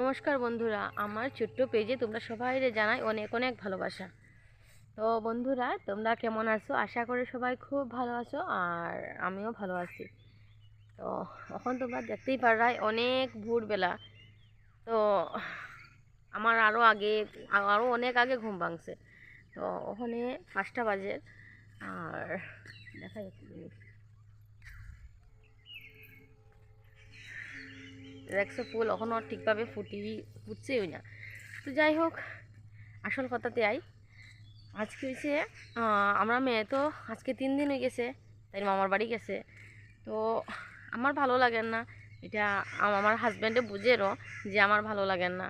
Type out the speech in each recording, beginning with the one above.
নমস্কার বন্ধুরা, আমার ছোট্ট পেজে তোমরা সবাই জানাই অনেক অনেক ভালোবাসা। তো বন্ধুরা, তোমরা কেমন আছো? আশা করি সবাই খুব ভালো আছো আর আমিও ভালো আছি। তো এখন তোমরা দেখতেই পারাই অনেক ভোরবেলা। তো আমার আরও আগে আরও অনেক আগে ঘুম ভাঙছে। তো ওখানে পাঁচটা বাজে আর দেখা যাচ্ছে দেখছ ফুল এখনও ঠিকভাবে ফুটি ফুটছেই না। তো যাই হোক, আসল কথাতে আই। আজকে হয়েছে আমরা মেয়ে তো আজকে তিন দিন হয়ে গেছে, তাই মামার বাড়ি গেছে। তো আমার ভালো লাগেন না। এটা আমার হাজব্যান্ডে বুঝেরও যে আমার ভালো লাগেন না।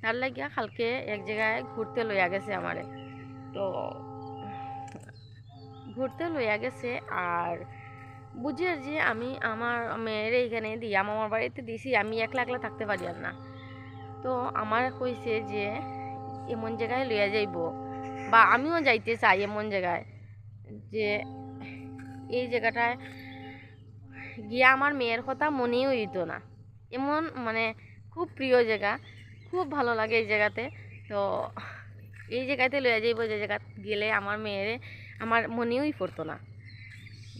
তার লাগিয়া কালকে এক জায়গায় ঘুরতে লইয়া গেছে আমারে। তো ঘুরতে লইয়া গেছে আর বুঝে যে আমি আমার মেয়ের এইখানে দিই, আমার বাড়িতে দিছি, আমি একলা একলা থাকতে পারি আর না। তো আমার কইছে যে, এমন জায়গায় লইয়া যাইব। বা আমিও যাইতে চাই এমন জায়গায় যে, এই জায়গাটায় গিয়ে আমার মেয়ের কথা মনেই হইতো না। এমন মানে খুব প্রিয় জায়গা, খুব ভালো লাগে এই জায়গাতে। তো এই জায়গাতে লইয়া যাইব, যে জায়গা গেলে আমার মেয়ের আমার মনেই পড়তো না।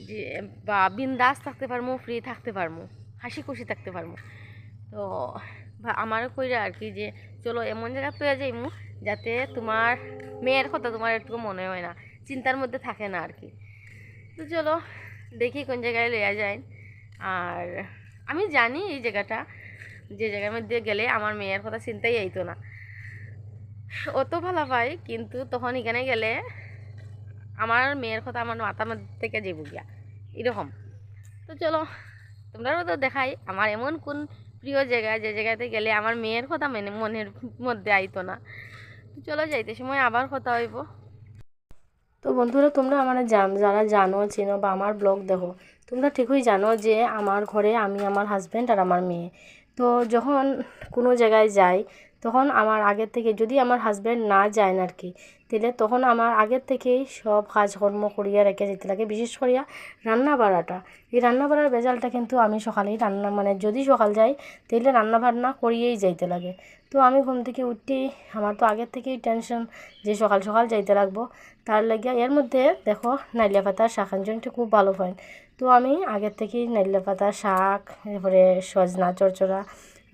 যে, বা বিন্দাস থাকতে পারব ফ্রি থাকতে পারব হাসি খুশি থাকতে পারব তো আমারও কইরা আর কি যে, চলো এমন জায়গা পেয়ে যাইমু, যাতে তোমার মেয়ের কথা তোমার একটু মনে হয় না, চিন্তার মধ্যে থাকে না আর কি। তো চলো, দেখি কোন জায়গায় লইয়া যায়। আর আমি জানি এই জায়গাটা, যে জায়গার মধ্যে গেলে আমার মেয়ের কথা চিন্তাই আইতো না। অত ভালো পাই কিন্তু তখন এখানে গেলে আমার মেয়ের কথা আমার মাথার মধ্যে থেকে যাব গিয়া এরকম। তো চলো, তোমরাও তো দেখাই, আমার এমন কোন প্রিয় জায়গা, যে জায়গাতে গেলে আমার মেয়ের কথা মেনে, মনের মধ্যে আইতো না। তো চলো, যাইতে সময় আবার কথা হইব। তো বন্ধুরা, তোমরা আমার জান, যারা জানো, চেনো বা আমার ব্লগ দেখো, তোমরা ঠিকই জানো যে আমার ঘরে আমি, আমার হাজব্যান্ড আর আমার মেয়ে। তো যখন কোনো জায়গায় যাই তখন আমার আগের থেকে যদি আমার হাজব্যান্ড না যায় আর কি, তাহলে তখন আমার আগের থেকেই সব কাজকর্ম করিয়া রেখে যেতে লাগে, বিশেষ করিয়া রান্না বাড়াটা এই রান্না বাড়ার বেজালটা কিন্তু আমি সকালেই রান্না মানে যদি সকাল যাই তাহলে রান্না বান্না করিয়েই যাইতে লাগে। তো আমি ঘুম থেকে উঠতেই আমার তো আগের থেকেই টেনশন যে সকাল সকাল যাইতে লাগবো। তার লাগিয়া এর মধ্যে দেখো নাইলিয়া পাতার শাক আঞ্জনটি খুব ভালো হয় তো আমি আগের থেকেই নাইলিয়া পাতা শাক, এরপরে সজনা, চরচড়া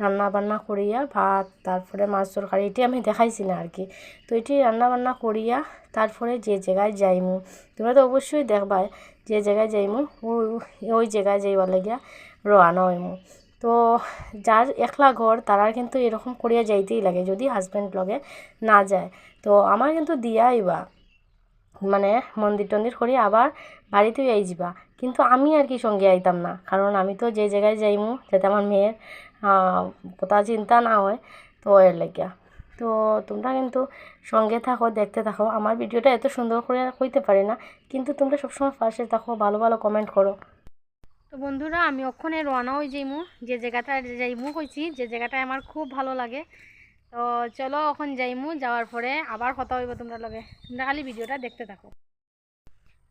রান্না বান্না করিয়া ভাত, তারপরে মাছ তরকারি, এটি আমি দেখাইছি না আর কি তো এটি রান্না বান্না করিয়া তারপরে যে জায়গায় যাইমু, তোমরা তো অবশ্যই দেখবাই যে জায়গায় যাইমু, ওই ওই জায়গায় যাইবার লাগিয়া রওনা হইমু। তো যার একলা ঘর, তারা কিন্তু এরকম করিয়া যাইতেই লাগে, যদি হাজব্যান্ড লগে না যায়। তো আমার কিন্তু দিয়াই বা মানে মন্দির টন্দির করি, আবার বাড়িতেই এই যাবা কিন্তু আমি আর কি সঙ্গে আইতাম না, কারণ আমি তো যে জায়গায় যাইমু, যাতে আমার মেয়ের কথা চিন্তা না হয়, তো এর লাগিয়া। তো তোমরা কিন্তু সঙ্গে থাকো, দেখতে থাকো। আমার ভিডিওটা এত সুন্দর করে কইতে পারি না, কিন্তু তোমরা সবসময় পাশে থাকো, ভালো ভালো কমেন্ট করো। তো বন্ধুরা, আমি ওখানে রওনা হয়ে যাইমু। যে জায়গাটা যাইমু কইছি, যে জায়গাটায় আমার খুব ভালো লাগে তো চলো এখন যাইমু, যাওয়ার পরে আবার কথা হইব তোমরা লগে। তোমরা খালি ভিডিওটা দেখতে থাকো।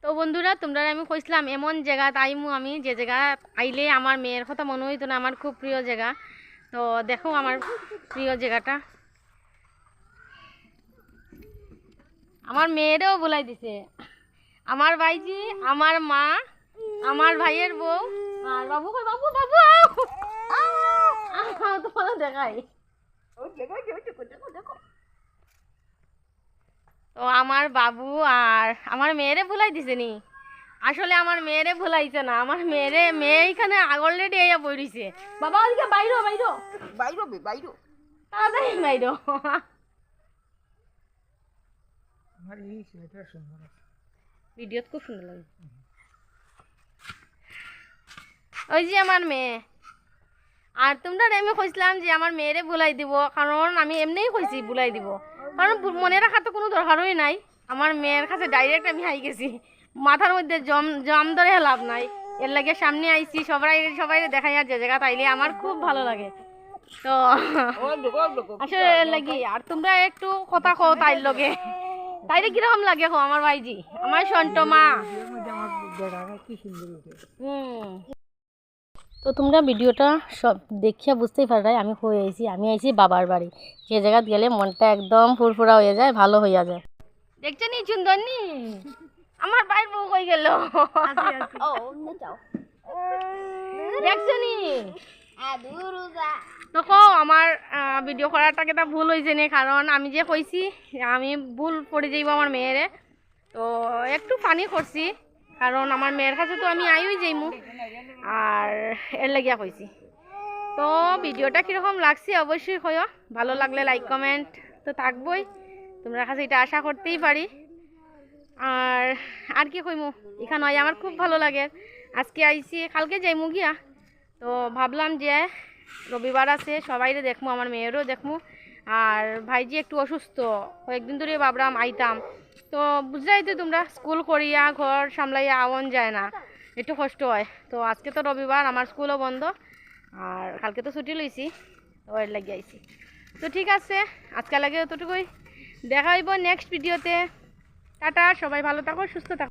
তো বন্ধুরা, তোমরা আমি কইছিলাম, এমন জায়গাত আইমু আমি, যে জায়গা আইলে আমার মেয়ের কথা মনে হইতো না, আমার খুব প্রিয় জায়গা। তো দেখো আমার প্রিয় জায়গাটা। আমার মেয়েরেও বলাই দিছে, আমার ভাইজি, আমার মা, আমার ভাইয়ের বউ, আর বাবু বাবু বাবু তোমার দেখাই। তো আমার বাবু আর আমার মেয়েরে ভুলাই দিছে নি? আসলে আমার মেয়েরে ভুলাইছে না আমার মেয়েরে মেয়ে এখানে অলরেডি এয়া বইরিছে বাবা ওদিকে বাইরো বাইরো। বাইরো বে বাইরো। তাড়াতাড়ি বাইরো। আমার এই সোয়েটার সুন্দর ভিডিওত খুব সুন্দর লাগে। ওই যে আমার মেয়ে। আর তোমরা আমি কইছিলাম যে আমার মেয়েরে বুলাই দিব কারণ আমি এমনিই কইছি বুলাই দিব। কারণ মনে রাখার তো কোনো দরকারই নাই। আমার মেয়ের কাছে ডাইরেক্ট আমি হাই গেছি। মাথার মধ্যে জম জম ধরে লাভ নাই। এর লাগে সামনে আইছি সবাই সবাই দেখাই আর যে জায়গা তাইলে আমার খুব ভালো লাগে। তো আসলে এর লাগি আর তোমরা একটু কথা কও তাইর লগে। তাইলে কীরকম লাগে কো আমার ভাইজি? আমার সন্ত মা হুম। তো তোমরা ভিডিওটা সব দেখিয়া বুঝতেই পারবে আমি হয়ে আইছি আমি আইছি বাবার বাড়ি। যে জায়গা গেলে মনটা একদম ফুরফুরা হয়ে যায় ভালো হইয়া যায়। দেখছ নি সুন্দর নি আমার বাইর বউ কই গেল? দেখছ নি? যা আমার ভিডিও করাটা কেটা ভুল হয়েছে নি কারণ আমি যে কইছি আমি ভুল পড়ে যাইব আমার মেয়েরে। তো একটু ফানি করছি কারণ আমার মেয়ের কাছে তো আমি আইই যাইমু। আর এর লাগিয়া কইছি। তো ভিডিওটা কীরকম লাগছে অবশ্যই কইও। ভালো লাগলে লাইক কমেন্ট তো থাকবই। তোমরা কাছে এটা আশা করতেই পারি। আর আর কি কইমু? এখানে হয় আমার খুব ভালো লাগে। আজকে আইছি, কালকে যাইমু গিয়া। তো ভাবলাম যে রবিবার আছে, সবাইরে দেখমু, আমার মেয়েরও দেখমু। আর ভাইজি একটু অসুস্থ, কয়েকদিন ধরে ভাবলাম আইতাম। তো বুঝলাই তো তোমরা, স্কুল করিয়া, ঘর সামলাইয়া আওয়ান যায় না। একটু কষ্ট হয়। তো আজকে তো রবিবার, আমার স্কুলও বন্ধ। আর কালকে তো ছুটি লইছি ওয়ার লাগিয়ে আইছি। তো ঠিক আছে, আজকে লাগে অতটুকুই দেখা হইব নেক্সট ভিডিওতে টাটা, সবাই ভালো থাকো, সুস্থ থাকো।